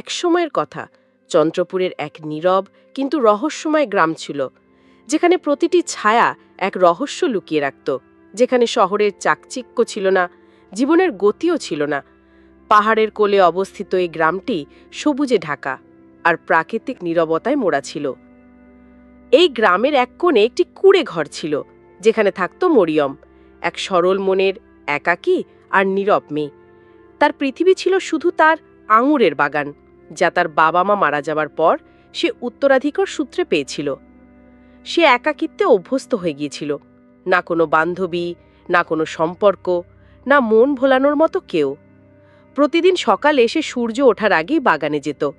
এক সময়ের কথা। চন্দ্রপুরের এক নীরব কিন্তু রহস্যময় গ্রাম ছিল, যেখানে প্রতিটি ছায়া এক রহস্য লুকিয়ে রাখত, যেখানে শহরের চাকচিক্য ছিল না, জীবনের গতিও ছিল না। পাহাড়ের কোলে অবস্থিত এই গ্রামটি সবুজে ঢাকা আর প্রাকৃতিক নীরবতায় মোড়া ছিল। এই গ্রামের এক কোণে একটি কুড়ে ঘর ছিল, যেখানে থাকত মরিয়ম, এক সরল মনের, একাকী আর নীরব মেয়ে। তার পৃথিবী ছিল শুধু তার আঙুরের বাগান। যা তার বাবা মা মারা যাবার পর সে উত্তরাধিকার সূত্রে পেয়েছিল। সে একাকিত্বে অভ্যস্ত হয়ে গিয়েছিল। না কোনো বান্ধবী, না কোনো সম্পর্ক, না মন ভোলানোর মতো কেউ। প্রতিদিন সকালে সে সূর্য ওঠার আগেই বাগানে যেত।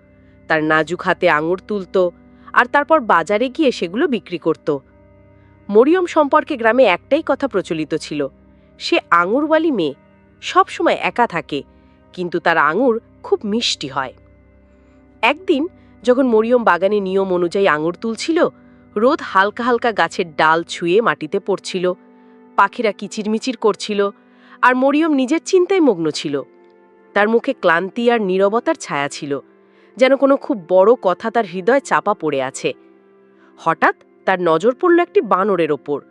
তার নাজুক হাতে আঙুর তুলত আর তারপর বাজারে গিয়ে সেগুলো বিক্রি করত। মরিয়ম সম্পর্কে গ্রামে একটাই কথা প্রচলিত ছিল। সে আঙুরওয়ালি মেয়ে, সবসময় একা থাকে, কিন্তু তার আঙুর খুব মিষ্টি হয়। একদিন যখন মরিয়ম বাগানে নিয়ম অনুযায়ী আঙুর তুলছিল, রোদ হালকা হালকা গাছের ডাল ছুঁয়ে মাটিতে পড়ছিল, পাখিরা কিচিরমিচির করছিল, আর মরিয়ম নিজের চিন্তায় মগ্ন ছিল। তার মুখে ক্লান্তি আর নীরবতার ছায়া ছিল, যেন কোনো খুব বড় কথা তার হৃদয় চাপা পড়ে আছে। হঠাৎ তার নজর পড়ল একটি বানরের ওপর।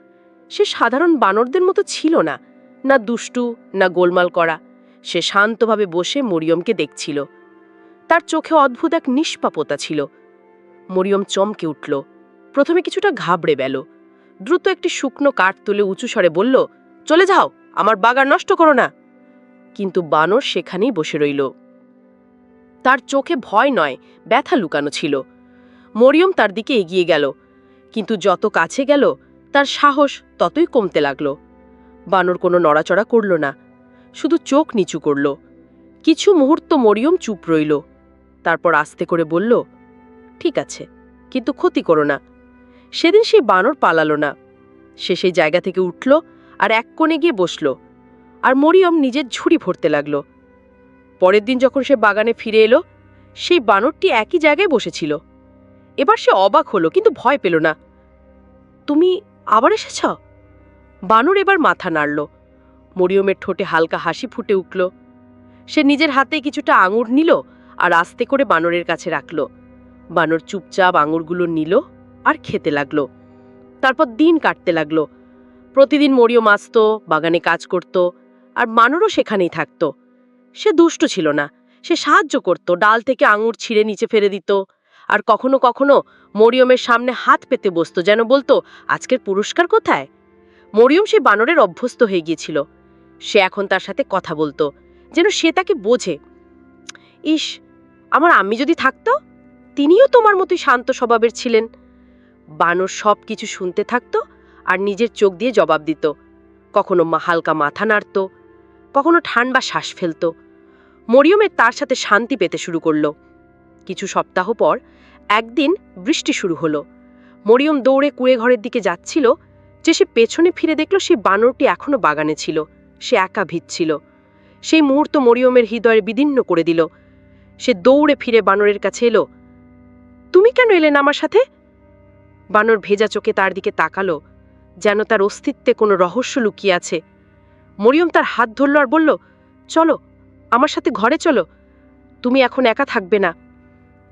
সে সাধারণ বানরদের মতো ছিল না না দুষ্টু, না গোলমাল করা। সে শান্তভাবে বসে মরিয়মকে দেখছিল। তার চোখে অদ্ভুত এক নিষ্পাপতা ছিল। মরিয়ম চমকে উঠল। প্রথমে কিছুটা ঘাবড়ে গেল। দ্রুত একটি শুকনো কাঠ তুলে উঁচু স্বরে বলল, চলে যাও, আমার বাগান নষ্ট করো না। কিন্তু বানর সেখানেই বসে রইল। তার চোখে ভয় নয়, ব্যথা লুকানো ছিল। মরিয়ম তার দিকে এগিয়ে গেল। কিন্তু যত কাছে গেল, তার সাহস ততই কমতে লাগল। বানর কোনো নড়াচড়া করল না। শুধু চোখ নিচু করল। কিছু মুহূর্ত মরিয়ম চুপ রইল। তারপর আস্তে করে বলল, ঠিক আছে, কিন্তু ক্ষতি করো না। সেদিন সে বানর পালালো না। সে সেই জায়গা থেকে উঠল আর এক কোণে গিয়ে বসল আর মরিয়ম নিজের ঝুড়ি ভরতে লাগল। পরের দিন যখন সে বাগানে ফিরে এলো, সেই বানরটি একই জায়গায় বসেছিল। এবার সে অবাক হলো, কিন্তু ভয় পেল না। তুমি আবার এসেছ? বানর এবার মাথা নাড়ল। মরিয়মের ঠোঁটে হালকা হাসি ফুটে উঠল। সে নিজের হাতে কিছুটা আঙুর নিল আর আস্তে করে বানরের কাছে রাখল। বানর চুপচাপ আঙুরগুলো নিল আর খেতে লাগল। তারপর দিন কাটতে লাগল। প্রতিদিন মরিয়ম আসত, বাগানে কাজ করত আর বানরও সেখানেই থাকত। সে দুষ্ট ছিল না। সে সাহায্য করত, ডাল থেকে আঙুর ছিঁড়ে নিচে ফেলে দিত। আর কখনো কখনো মরিয়মের সামনে হাত পেতে বসতো, যেন বলতো, আজকের পুরস্কার কোথায়? মরিয়ম সে বানরের অভ্যস্ত হয়ে গিয়েছিল। সে এখন তার সাথে কথা বলতো, যেন সে তাকে বোঝে। ইস আমার আম্মি যদি থাকতো, তিনিও তোমার মতোই শান্ত স্বভাবের ছিলেন। বানর সব কিছু শুনতে থাকতো আর নিজের চোখ দিয়ে জবাব দিত। কখনো মা হালকা মাথা নাড়ত, কখনো ঠান্ডা শ্বাস ফেলত। মরিয়মের তার সাথে শান্তি পেতে শুরু করল। কিছু সপ্তাহ পর একদিন বৃষ্টি শুরু হলো। মরিয়ম দৌড়ে কুড়ে ঘরের দিকে যাচ্ছিল, যে সে পেছনে ফিরে দেখল সেই বানরটি এখনও বাগানে ছিল। সে একা ভিজছিল। সেই মুহূর্ত মরিয়মের হৃদয়ের বিদীর্ণ করে দিল। সে দৌড়ে ফিরে বানরের কাছে এলো। তুমি কেন এলেন আমার সাথে? বানর ভেজা চোখে তার দিকে তাকালো, যেন তার অস্তিত্বে কোনো রহস্য লুকিয়ে আছে। মরিয়ম তার হাত ধরল আর বলল, চলো, আমার সাথে ঘরে চলো, তুমি এখন একা থাকবে না।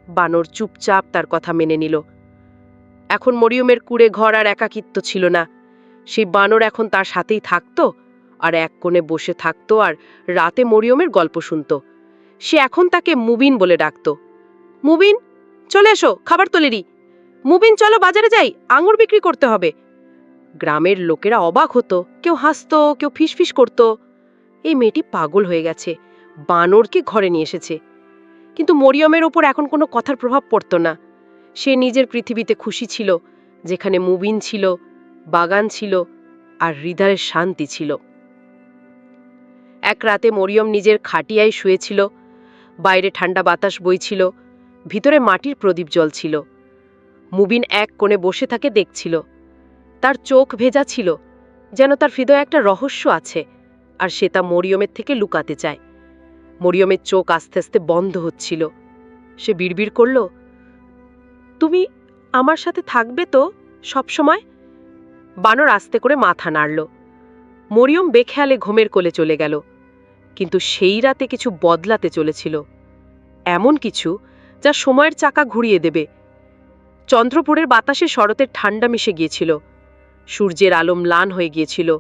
বানর চুপচাপ তার কথা মেনে নিল। এখন মরিয়মের কুড়ে ঘর আর একাকিত্ব ছিল না। সেই বানর এখন তার সাথেই থাকতো, আর এক কোণে বসে থাকতো আর রাতে মরিয়মের গল্প শুনত। সে এখন তাকে মুবিন বলে ডাকত। মুবিন, চলে এসো, খাবার তোলেরি মুবিন, চলো বাজারে যাই, আঙুর বিক্রি করতে হবে। গ্রামের লোকেরা অবাক হতো, কেউ হাসতো, কেউ ফিসফিস করত। এই মেয়েটি পাগল হয়ে গেছে, বানরকে ঘরে নিয়ে এসেছে। কিন্তু মরিয়মের ওপর এখন কোনো কথার প্রভাব পড়ত না। সে নিজের পৃথিবীতে খুশি ছিল, যেখানে মুবিন ছিল, বাগান ছিল, আর হৃদয়ের শান্তি ছিল। এক রাতে মরিয়ম নিজের খাটিয়ায় শুয়েছিল বাইরে ঠান্ডা বাতাস বইছিল, ভিতরে মাটির প্রদীপ জ্বলছিল। মুবিন এক কোণে বসে থাকে দেখছিল। তার চোখ ভেজা ছিল, যেন তার হৃদয়ে একটা রহস্য আছে, আর সে তা মরিয়মের থেকে লুকাতে চায়। মরিয়মের চোখ আস্তে আস্তে বন্ধ হচ্ছিল। সে বিড়বিড় করল, তুমি আমার সাথে থাকবে তো সব সময়? বানর আস্তে করে মাথা নাড়ল। মরিয়ম বেখেয়ালে ঘুমের কোলে চলে গেল। কিন্তু সেই রাতে কিছু বদলাতে চলেছিল। এমন কিছু যা সময়ের চাকা ঘুরিয়ে দেবে। চন্দ্রপুরের বাতাসে শরতের ঠান্ডা মিশে গিয়েছিল। সূর্যের আলো ম্লান হয়ে গিয়েছিল।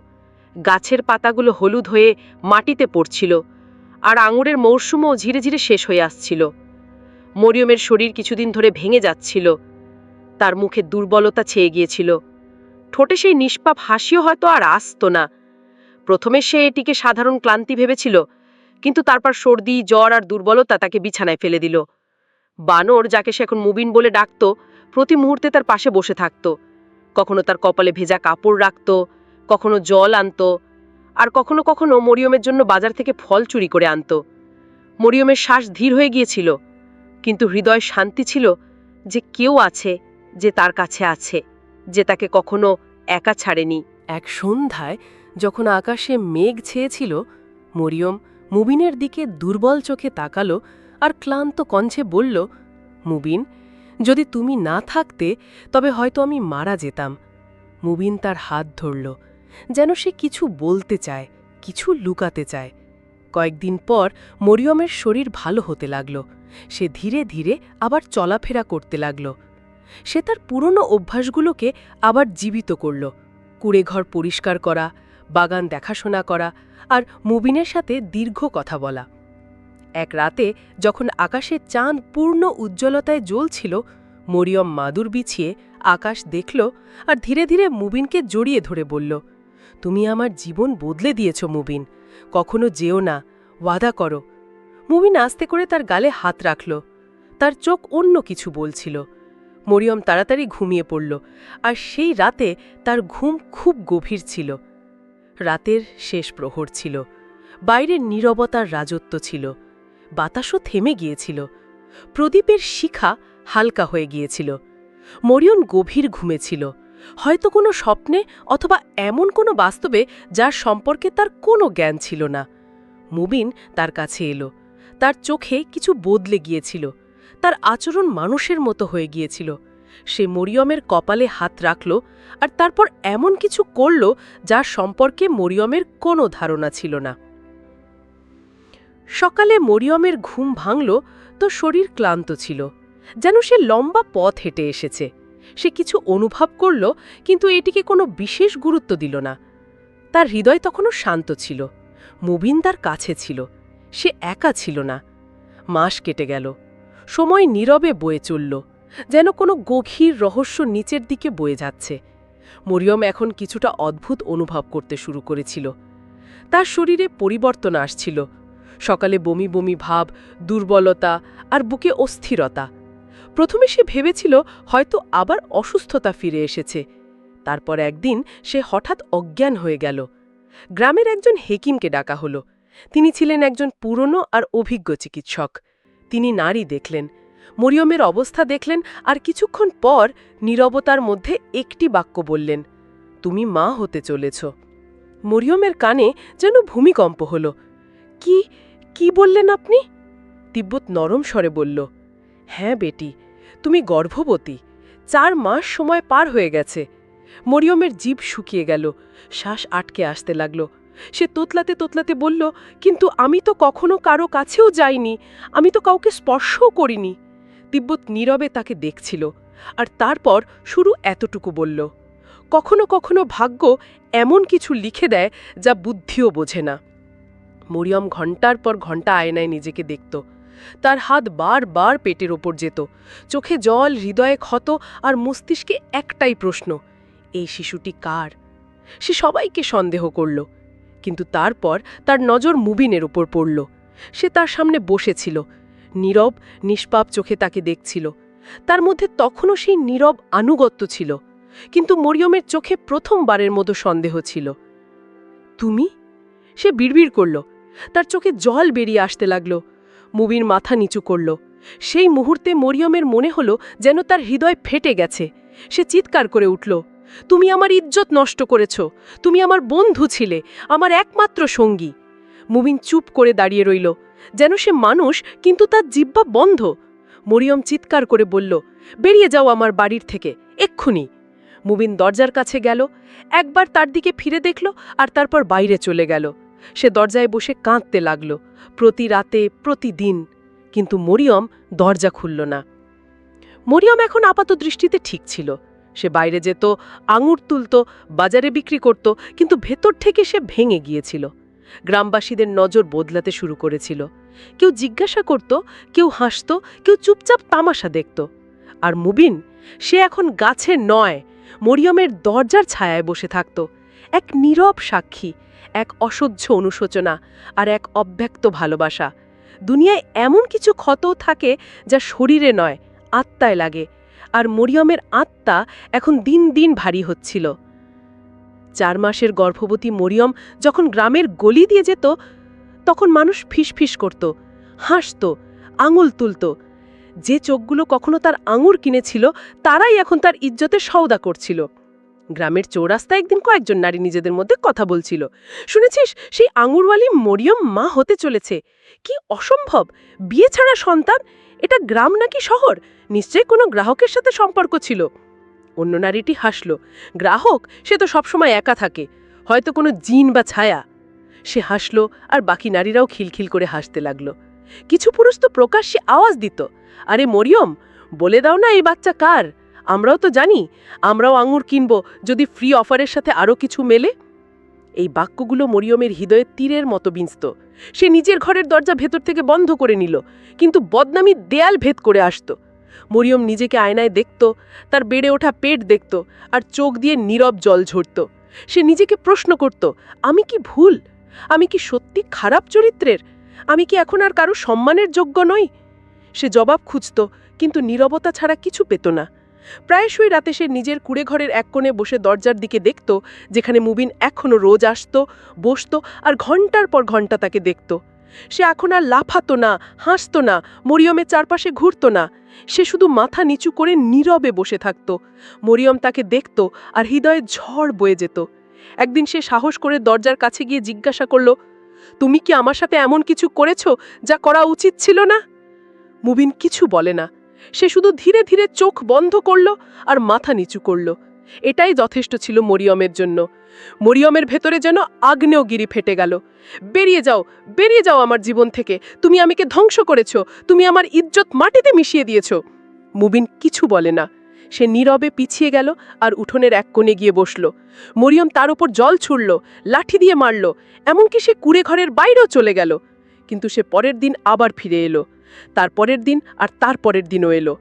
গাছের পাতাগুলো হলুদ হয়ে মাটিতে পড়ছিল আর আঙুরের মৌসুমও ধীরে ধীরে শেষ হয়ে আসছিল। মরিয়মের শরীর কিছুদিন ধরে ভেঙে যাচ্ছিল। তার মুখে দুর্বলতা ছেয়ে গিয়েছিল। ঠোঁটে সেই নিষ্পাপ হাসিও হয়তো আর আসত না। প্রথমে সে এটিকে সাধারণ ক্লান্তি ভেবেছিল, কিন্তু তারপর সর্দি, জ্বর আর দুর্বলতা তাকে বিছানায় ফেলে দিল। বানর, যাকে সে এখন মুবিন বলে ডাকত, প্রতি মুহূর্তে তার পাশে বসে থাকত। কখনো তার কপালে ভেজা কাপড় রাখত, কখনো জল আনত, আর কখনো কখনো মরিয়মের জন্য বাজার থেকে ফল চুরি করে আনত। মরিয়মের শ্বাস ধীর হয়ে গিয়েছিল, কিন্তু হৃদয় শান্তি ছিল যে কেউ আছে, যে তার কাছে আছে, যে তাকে কখনো একা ছাড়েনি। এক সন্ধ্যায় যখন আকাশে মেঘ ছেয়েছিল, মরিয়ম মুবিনের দিকে দুর্বল চোখে তাকালো আর ক্লান্ত কঞ্চে বলল, মুবিন, যদি তুমি না থাকতে, তবে হয়তো আমি মারা যেতাম। মুবিন তার হাত ধরল, যেন সে কিছু বলতে চায়, কিছু লুকাতে চায়। কয়েকদিন পর মরিয়মের শরীর ভালো হতে লাগল, সে ধীরে ধীরে আবার চলাফেরা করতে লাগল। সে তার পুরনো অভ্যাসগুলোকে আবার জীবিত করল, কুড়েঘর পরিষ্কার করা বাগান দেখাশোনা করা আর মুবিনের সাথে দীর্ঘ কথা বলা। এক রাতে যখন আকাশে চাঁদ পূর্ণ উজ্জ্বলতায় জ্বলছিল, মরিয়ম মাদুর বিছিয়ে আকাশ দেখল আর ধীরে ধীরে মুবিনকে জড়িয়ে ধরে বলল, তুমি আমার জীবন বদলে দিয়েছ মুবিন, কখনো যেও না, ওয়াদা করো। মুবিন আস্তে করে তার গালে হাত রাখল, তার চোখ অন্য কিছু বলছিল। মরিয়ম তাড়াতাড়ি ঘুমিয়ে পড়ল আর সেই রাতে তার ঘুম খুব গভীর ছিল। রাতের শেষ প্রহর ছিল। বাইরের নীরবতার রাজত্ব ছিল। বাতাসও থেমে গিয়েছিল। প্রদীপের শিখা হালকা হয়ে গিয়েছিল। মরিয়ন গভীর ঘুমেছিল হয়তো কোনো স্বপ্নে অথবা এমন কোনো বাস্তবে যার সম্পর্কে তার কোনো জ্ঞান ছিল না। মুবিন তার কাছে এলো। তার চোখে কিছু বদলে গিয়েছিল। তার আচরণ মানুষের মতো হয়ে গিয়েছিল। সে মরিয়মের কপালে হাত রাখল আর তারপর এমন কিছু করল যার সম্পর্কে মরিয়মের কোনো ধারণা ছিল না। সকালে মরিয়মের ঘুম ভাঙল তো শরীর ক্লান্ত ছিল, যেন সে লম্বা পথ হেঁটে এসেছে। সে কিছু অনুভব করল, কিন্তু এটিকে কোনো বিশেষ গুরুত্ব দিল না। তার হৃদয় তখনও শান্ত ছিল, মুবিন তার কাছে ছিল, সে একা ছিল না। মাস কেটে গেল, সময় নীরবে বয়ে চলল যেন কোনো গভীর রহস্য নিচের দিকে বয়ে যাচ্ছে। মরিয়ম এখন কিছুটা অদ্ভুত অনুভব করতে শুরু করেছিল। তার শরীরে পরিবর্তন আসছিল। সকালে বমি বমি ভাব, দুর্বলতা আর বুকে অস্থিরতা। প্রথমে সে ভেবেছিল হয়তো আবার অসুস্থতা ফিরে এসেছে। তারপর একদিন সে হঠাৎ অজ্ঞান হয়ে গেল। গ্রামের একজন হেকিমকে ডাকা হলো। তিনি ছিলেন একজন পুরনো আর অভিজ্ঞ চিকিৎসক। তিনি নারী দেখলেন। মরিয়মের অবস্থা দেখলেন আর কিছুক্ষণ পর নীরবতার মধ্যে একটি বাক্য বললেন, তুমি মা হতে চলেছ। মরিয়মের কানে যেন ভূমিকম্প হল। কি কি বললেন আপনি? তিব্বত নরম স্বরে বলল হ্যাঁ বেটি, তুমি গর্ভবতী, চার মাস সময় পার হয়ে গেছে। মরিয়মের জীব শুকিয়ে গেল, শ্বাস আটকে আসতে লাগল। সে তোতলাতে তোতলাতে বলল, কিন্তু আমি তো কখনো কারও কাছেও যাইনি, আমি তো কাউকে স্পর্শও করিনি। তিব্বত নীরবে তাকে দেখছিল আর তারপর শুরু এতটুকু বলল, কখনো কখনো ভাগ্য এমন কিছু লিখে দেয় যা বুদ্ধিও বোঝে না। মরিয়ম ঘণ্টার পর ঘণ্টা আয়নায় নিজেকে দেখত। তার হাত বার বার পেটের ওপর যেত। চোখে জল, হৃদয়ে ক্ষত আর মস্তিষ্কে একটাই প্রশ্ন, এই শিশুটি কার? সে সবাইকে সন্দেহ করল, কিন্তু তারপর তার নজর মুবিনের উপর পড়ল। সে তার সামনে বসেছিল নীরব, নিষ্পাপ চোখে তাকে দেখছিল। তার মধ্যে তখনও সেই নীরব আনুগত্য ছিল, কিন্তু মরিয়মের চোখে প্রথমবারের মতো সন্দেহ ছিল। তুমি? সে বিড়বিড় করল। তার চোখে জল বেরিয়ে আসতে লাগল। মুবির মাথা নিচু করল। সেই মুহূর্তে মরিয়মের মনে হলো যেন তার হৃদয় ফেটে গেছে। সে চিৎকার করে উঠল, তুমি আমার ইজ্জত নষ্ট করেছ। তুমি আমার বন্ধু ছিলে, আমার একমাত্র সঙ্গী। মুবিন চুপ করে দাঁড়িয়ে রইল। যেন সে মানুষ, কিন্তু তার জিব্বা বন্ধ। মরিয়ম চিৎকার করে বলল, বেরিয়ে যাও আমার বাড়ির থেকে, এক্ষুনি। মুবিন দরজার কাছে গেল, একবার তার দিকে ফিরে দেখল আর তারপর বাইরে চলে গেল। সে দরজায় বসে কাঁদতে লাগল, প্রতি রাতে, প্রতিদিন। কিন্তু মরিয়ম দরজা খুলল না। মরিয়ম এখন আপাত দৃষ্টিতে ঠিক ছিল। সে বাইরে যেত, আঙুর তুলত, বাজারে বিক্রি করত, কিন্তু ভেতর থেকে সে ভেঙে গিয়েছিল। গ্রামবাসীদের নজর বদলাতে শুরু করেছিল। কেউ জিজ্ঞাসা করত, কেউ হাসত, কেউ চুপচাপ তামাশা দেখত। আর মুবিন, সে এখন গাছে নয়, মরিয়মের দরজার ছায়ায় বসে থাকত। এক নীরব সাক্ষী, এক অসহ্য অনুশোচনা আর এক অব্যক্ত ভালোবাসা। দুনিয়ায় এমন কিছু ক্ষতও থাকে যা শরীরে নয়, আত্মায় লাগে। আর মরিয়মের আত্মা এখন দিন দিন ভারী হচ্ছিল। চার মাসের গর্ভবতী মরিয়ম যখন গ্রামের গলি দিয়ে যেত, তখন মানুষ ফিসফিস করত, হাসত, আঙুল তুলত। যে চোখগুলো কখনো তার আঙুর কিনেছিল, তারাই এখন তার ইজ্জতে সওদা করছিল। গ্রামের চৌরাস্তায় একদিন কয়েকজন নারী নিজেদের মধ্যে কথা বলছিল। শুনেছিস, সেই আঙুরওয়ালি মরিয়ম মা হতে চলেছে। কি অসম্ভব! বিয়ে ছাড়া সন্তান? এটা গ্রাম নাকি শহর? নিশ্চয়ই কোনো গ্রাহকের সাথে সম্পর্ক ছিল। অন্য নারীটি হাসল। গ্রাহক? সে তো সবসময় একা থাকে। হয়তো কোনো জিন বা ছায়া। সে হাসল আর বাকি নারীরাও খিলখিল করে হাসতে লাগল। কিছু পুরুষ তো প্রকাশ্যে আওয়াজ দিত। আরে মরিয়ম, বলে দাও না এই বাচ্চা কার? আমরাও তো জানি, আমরাও আঙুর কিনব, যদি ফ্রি অফারের সাথে আরও কিছু মেলে। এই বাক্যগুলো মরিয়মের হৃদয়ে তীরের মতো বিঁচত সে নিজের ঘরের দরজা ভেতর থেকে বন্ধ করে নিল, কিন্তু বদনামি দেয়াল ভেদ করে আসত। মরিয়ম নিজেকে আয়নায় দেখত, তার বেড়ে ওঠা পেট দেখত, আর চোখ দিয়ে নীরব জল ঝরত। সে নিজেকে প্রশ্ন করত, আমি কি ভুল? আমি কি সত্যি খারাপ চরিত্রের? আমি কি এখন আর কারও সম্মানের যোগ্য নই? সে জবাব খুঁজত, কিন্তু নীরবতা ছাড়া কিছু পেত না। প্রায়শই রাতে সে নিজের কুড়ে ঘরের এক কোণে বসে দরজার দিকে দেখত, যেখানে মুবিন এখনও রোজ আসত, বসত, আর ঘণ্টার পর ঘণ্টা তাকে দেখত। সে এখন আর লাফাতো না, হাসত না, মরিয়মের চারপাশে ঘুরত না। সে শুধু মাথা নিচু করে নীরবে বসে থাকত। মরিয়ম তাকে দেখত আর হৃদয়ে ঝড় বয়ে যেত। একদিন সে সাহস করে দরজার কাছে গিয়ে জিজ্ঞাসা করল, তুমি কি আমার সাথে এমন কিছু করেছ যা করা উচিত ছিল না? মুবিন কিছু বলে না। সে শুধু ধীরে ধীরে চোখ বন্ধ করল আর মাথা নিচু করল। এটাই যথেষ্ট ছিল মরিয়মের জন্য। মরিয়মের ভেতরে যেন আগ্নেয়গিরি ফেটে গেল। বেরিয়ে যাও বেরিয়ে যাও আমার জীবন থেকে। তুমি আমাকে ধ্বংস করেছ। তুমি আমার ইজ্জত মাটিতে মিশিয়ে দিয়েছ। মুবিন কিছু বলে না। সে নীরবে পিছিয়ে গেল আর উঠোনের এক কোণে গিয়ে বসল। মরিয়ম তার উপর জল ছুড়ল, লাঠি দিয়ে মারল। এমনকি সে কুড়ে ঘরের বাইরেও চলে গেল। কিন্তু সে পরের দিন আবার ফিরে এলো। তার পরের দিন আর তার পরের দিনও এলো।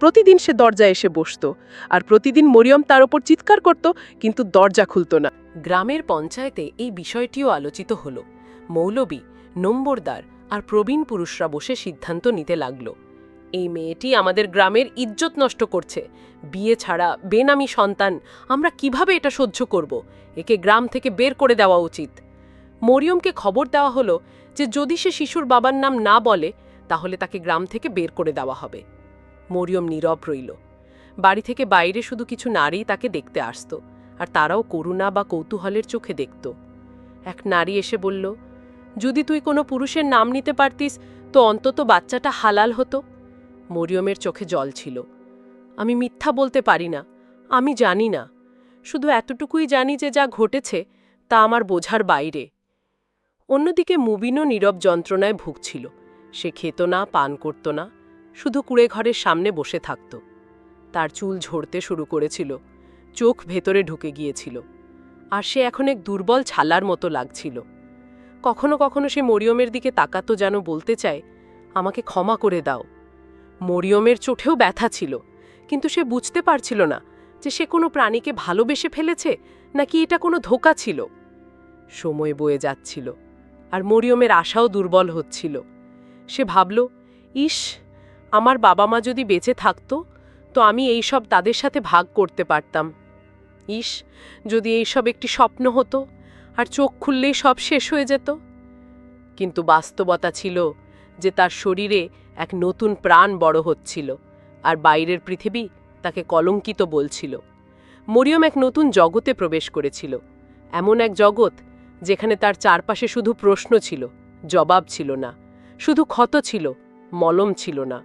প্রতিদিন সে দরজায় এসে বসত, আর প্রতিদিন মরিয়ম তার ওপর চিৎকার করত, কিন্তু দরজা খুলত না। গ্রামের পঞ্চায়েতে এই বিষয়টিও আলোচিত হল। মৌলবী, নম্বরদার আর প্রবীণ পুরুষরা বসে সিদ্ধান্ত নিতে লাগল। এই মেয়েটি আমাদের গ্রামের ইজ্জত নষ্ট করছে। বিয়ে ছাড়া বেনামি সন্তান, আমরা কীভাবে এটা সহ্য করব? একে গ্রাম থেকে বের করে দেওয়া উচিত। মরিয়মকে খবর দেওয়া হলো যে, যদি সে শিশুর বাবার নাম না বলে, তাহলে তাকে গ্রাম থেকে বের করে দেওয়া হবে। মরিয়ম নীরব রইল। বাড়ি থেকে বাইরে শুধু কিছু নারী তাকে দেখতে আসত, আর তারাও করুণা বা কৌতূহলের চোখে দেখত। এক নারী এসে বলল, যদি তুই কোনো পুরুষের নাম নিতে পারতিস, তো অন্তত বাচ্চাটা হালাল হতো। মরিয়মের চোখে জল ছিল। আমি মিথ্যা বলতে পারি না, আমি জানি না। শুধু এতটুকুই জানি যে যা ঘটেছে, তা আমার বোঝার বাইরে। অন্যদিকে মুবিনও নীরব যন্ত্রণায় ভুগছিল। সে খেত না, পান করত না। শুধু কুড়ে ঘরের সামনে বসে থাকত। তার চুল ঝরতে শুরু করেছিল, চোখ ভেতরে ঢুকে গিয়েছিল, আর সে এখন এক দুর্বল ছালার মতো লাগছিল। কখনো কখনো সে মরিয়মের দিকে তাকাতো যেন বলতে চায়, আমাকে ক্ষমা করে দাও। মরিয়মের চোখেও ব্যথা ছিল, কিন্তু সে বুঝতে পারছিল না যে সে কোনো প্রাণীকে ভালোবেসে ফেলেছে নাকি এটা কোনো ধোকা ছিল। সময় বয়ে যাচ্ছিল, আর মরিয়মের আশাও দুর্বল হচ্ছিল। সে ভাবল, ইস আমার বাবা মা যদি বেঁচে থাকতো, তো আমি এইসব তাদের সাথে ভাগ করতে পারতাম। ইস, যদি এইসব একটি স্বপ্ন হতো, আর চোখ খুললেই সব শেষ হয়ে যেত। কিন্তু বাস্তবতা ছিল যে তার শরীরে এক নতুন প্রাণ বড় হচ্ছিল, আর বাইরের পৃথিবী তাকে কলঙ্কিত বলছিল। মরিয়ম এক নতুন জগতে প্রবেশ করেছিল, এমন এক জগৎ যেখানে তার চারপাশে শুধু প্রশ্ন ছিল, জবাব ছিল না, শুধু ক্ষত ছিল, মলম ছিল না।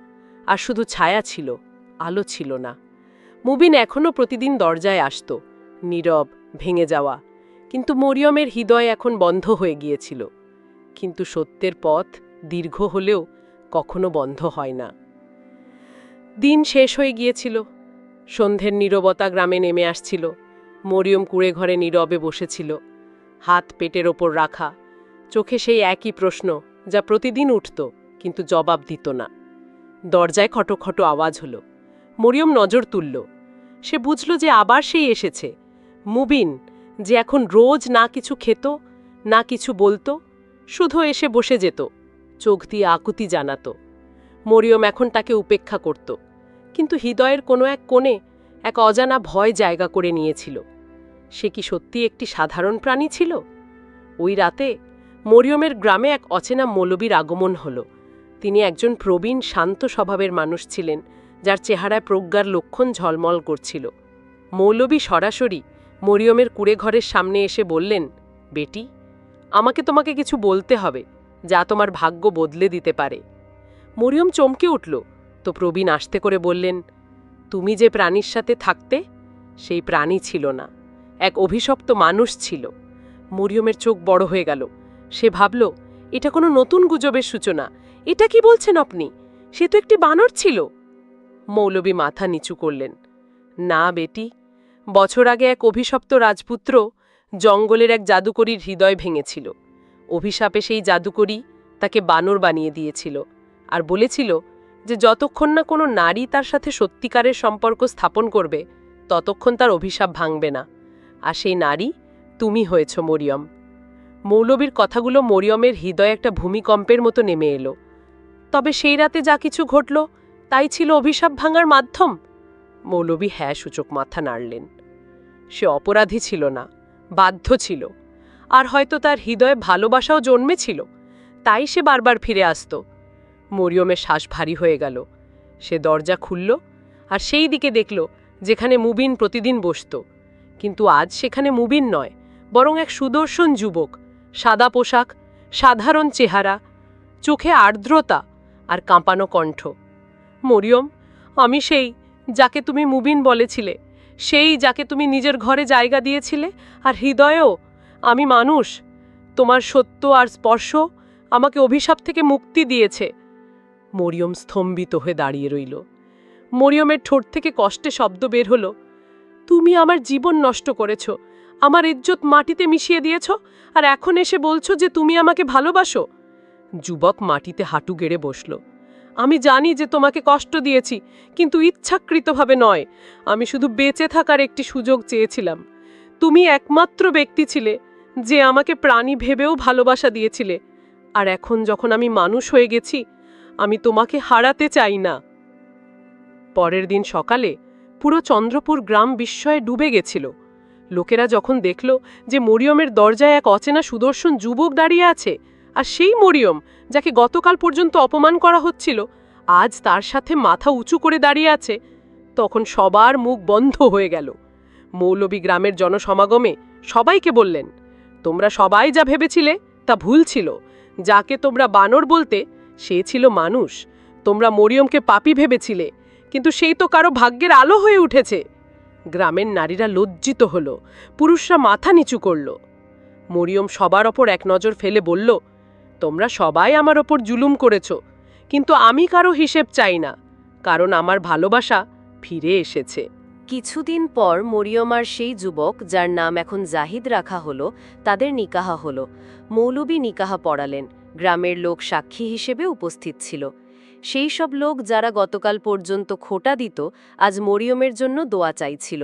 আর শুধু ছায়া ছিল, আলো ছিল না। মুবিন এখনও প্রতিদিন দরজায় আসত, নীরব, ভেঙে যাওয়া। কিন্তু মরিয়মের হৃদয় এখন বন্ধ হয়ে গিয়েছিল। কিন্তু সত্যের পথ দীর্ঘ হলেও কখনো বন্ধ হয় না। দিন শেষ হয়ে গিয়েছিল। সন্ধ্যের নীরবতা গ্রামে নেমে আসছিল। মরিয়ম কুড়ে ঘরে নীরবে বসেছিল। হাত পেটের ওপর রাখা। চোখে সেই একই প্রশ্ন যা প্রতিদিন উঠত, কিন্তু জবাব দিত না। দরজায় খটোখটো আওয়াজ হলো। মরিয়ম নজর তুলল। সে বুঝল যে আবার সেই এসেছে। মুবিন, যে এখন রোজ না কিছু খেত, না কিছু বলতো, শুধু এসে বসে যেত, চোখ দিয়ে আকুতি জানাতো। মরিয়ম এখন তাকে উপেক্ষা করত। কিন্তু হৃদয়ের কোনো এক কোণে এক অজানা ভয় জায়গা করে নিয়েছিল। সে কি সত্যি একটি সাধারণ প্রাণী ছিল? ওই রাতে মরিয়মের গ্রামে এক অচেনা মৌলবীর আগমন হল। তিনি একজন প্রবীণ শান্ত স্বভাবের মানুষ ছিলেন, যার চেহারায় প্রজ্ঞার লক্ষণ ঝলমল করছিল। মৌলবী সরাসরি মরিয়মের কুড়ে ঘরের সামনে এসে বললেন, বেটি, আমাকে তোমাকে কিছু বলতে হবে, যা তোমার ভাগ্য বদলে দিতে পারে। মরিয়ম চমকে উঠল, তো প্রবীণ আসতে করে বললেন, তুমি যে প্রাণীর সাথে থাকতে, সেই প্রাণী ছিল না, এক অভিশপ্ত মানুষ ছিল। মরিয়মের চোখ বড় হয়ে গেল। সে ভাবল, এটা কোনো নতুন গুজবের সূচনা এটা কি বলছেন আপনি? সে তো একটি বানর ছিল। মৌলবী মাথা নিচু করলেন। না বেটি, বছর আগে এক অভিশপ্ত রাজপুত্র জঙ্গলের এক জাদুকরীর হৃদয় ভেঙেছিল। অভিশাপে সেই জাদুকরী তাকে বানর বানিয়ে দিয়েছিল আর বলেছিল যে যতক্ষণ না কোনো নারী তার সাথে সত্যিকারের সম্পর্ক স্থাপন করবে, ততক্ষণ তার অভিশাপ ভাঙবে না। আর সেই নারী, তুমি হয়েছ মরিয়ম। মৌলবীর কথাগুলো মরিয়মের হৃদয়ে একটা ভূমিকম্পের মতো নেমে এলো। তবে সেই রাতে যা কিছু ঘটল, তাই ছিল অভিশাপ ভাঙার মাধ্যম? মৌলবী হ্যাঁ সূচক মাথা নাড়লেন। সে অপরাধী ছিল না, বাধ্য ছিল। আর হয়তো তার হৃদয়ে ভালোবাসাও জন্মেছিল, তাই সে বারবার ফিরে আসত। মরিয়মের শ্বাস ভারী হয়ে গেল। সে দরজা খুলল আর সেই দিকে দেখল যেখানে মুবিন প্রতিদিন বসত। কিন্তু আজ সেখানে মুবিন নয়, বরং এক সুদর্শন যুবক, সাদা পোশাক, সাধারণ চেহারা, চোখে আর্দ্রতা আর কাঁপানো কণ্ঠ। মরিয়ম, আমি সেই যাকে তুমি মুবিন বলেছিলে, সেই যাকে তুমি নিজের ঘরে জায়গা দিয়েছিলে, আর হৃদয়েও আমি মানুষ, তোমার সত্য আর স্পর্শ আমাকে অভিশাপ থেকে মুক্তি দিয়েছে। মরিয়ম স্তম্ভিত হয়ে দাঁড়িয়ে রইল। মরিয়মের ঠোঁট থেকে কষ্টে শব্দ বের হলো। তুমি আমার জীবন নষ্ট করেছ, আমার ইজ্জত মাটিতে মিশিয়ে দিয়েছ, আর এখন এসে বলছো যে তুমি আমাকে ভালোবাসো? যুবক মাটিতে হাঁটু গেড়ে বসল। আমি জানি যে তোমাকে কষ্ট দিয়েছি, কিন্তু ইচ্ছাকৃতভাবে নয়। আমি শুধু বেঁচে থাকার একটি সুযোগ চেয়েছিলাম। তুমি একমাত্র ব্যক্তি ছিলে যে আমাকে প্রাণী ভেবেও ভালোবাসা দিয়েছিলে। আর এখন যখন আমি মানুষ হয়ে গেছি, আমি তোমাকে হারাতে চাই না। পরের দিন সকালে পুরো চন্দ্রপুর গ্রাম বিস্ময়ে ডুবে গেছিল। লোকেরা যখন দেখল যে মরিয়মের দরজায় এক অচেনা সুদর্শন যুবক দাঁড়িয়ে আছে আর সেই মরিয়ম, যাকে গতকাল পর্যন্ত অপমান করা হচ্ছিল, আজ তার সাথে মাথা উঁচু করে দাঁড়িয়ে আছে, তখন সবার মুখ বন্ধ হয়ে গেল। মৌলবী গ্রামের জনসমাগমে সবাইকে বললেন, তোমরা সবাই যা ভেবেছিলে তা ভুল ছিল। যাকে তোমরা বানর বলতে, সে ছিল মানুষ। তোমরা মরিয়মকে পাপি ভেবেছিলে, কিন্তু সেই তো কারও ভাগ্যের আলো হয়ে উঠেছে। গ্রামের নারীরা লজ্জিত হল, পুরুষরা মাথা নিচু করল। মরিয়ম সবার ওপর এক নজর ফেলে বলল তোমরা সবাই আমার ওপর জুলুম করেছ, কিন্তু আমি কারও হিসেব চাই না, কারণ আমার ভালোবাসা ফিরে এসেছে। কিছুদিন পর মরিয়ম আর সেই যুবক, যার নাম এখন জাহিদ রাখা হলো, তাদের নিকাহা হলো। মৌলবী নিকাহা পড়ালেন, গ্রামের লোক সাক্ষী হিসেবে উপস্থিত ছিল। সেই সব লোক যারা গতকাল পর্যন্ত খোটা দিত, আজ মরিয়মের জন্য দোয়া চাইছিল।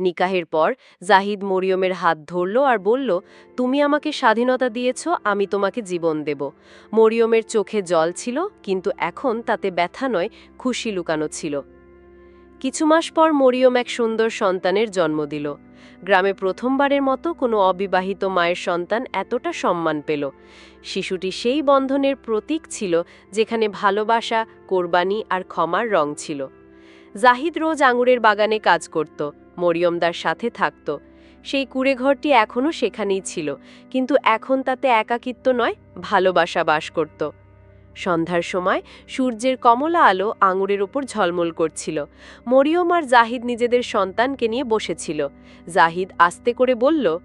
নিকাহের পর জাহিদ মরিয়মের হাত ধরল আর বলল, তুমি আমাকে স্বাধীনতা দিয়েছ, আমি তোমাকে জীবন দেব। মরিয়মের চোখে জল ছিল, কিন্তু এখন তাতে ব্যথা নয়, খুশি লুকানো ছিল। কিছু মাস পর মরিয়ম এক সুন্দর সন্তানের জন্ম দিল। গ্রামে প্রথমবারের মতো কোনো অবিবাহিত মায়ের সন্তান এতটা সম্মান পেল। শিশুটি সেই বন্ধনের প্রতীক ছিল, যেখানে ভালোবাসা, কোরবানি আর ক্ষমার রং ছিল। জাহিদ রোজ আঙুরের বাগানে কাজ করত, মরিয়মদার সাথে থাকত। সেই কুড়েঘরটি এখনও সেখানেই ছিল, কিন্তু এখন তাতে একাকিত্ব নয়, ভালোবাসা বাস করত। সন্ধ্যার সময় সূর্যের কমলা আলো আঙুরের ওপর ঝলমল করছিল। মরিয়ম আর জাহিদ নিজেদের সন্তানকে নিয়ে বসেছিল। জাহিদ আস্তে করে বলল,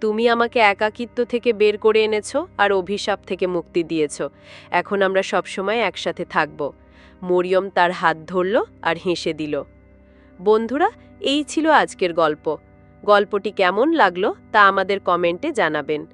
তুমি আমাকে একাকিত্ব থেকে বের করে এনেছো আর অভিশাপ থেকে মুক্তি দিয়েছ। এখন আমরা সবসময় একসাথে থাকব। মরিয়ম তার হাত ধরল আর হেসে দিল, বন্ধুরা, এই ছিল আজকের গল্প। গল্পটি কেমন লাগল তা আমাদের কমেন্টে জানাবেন।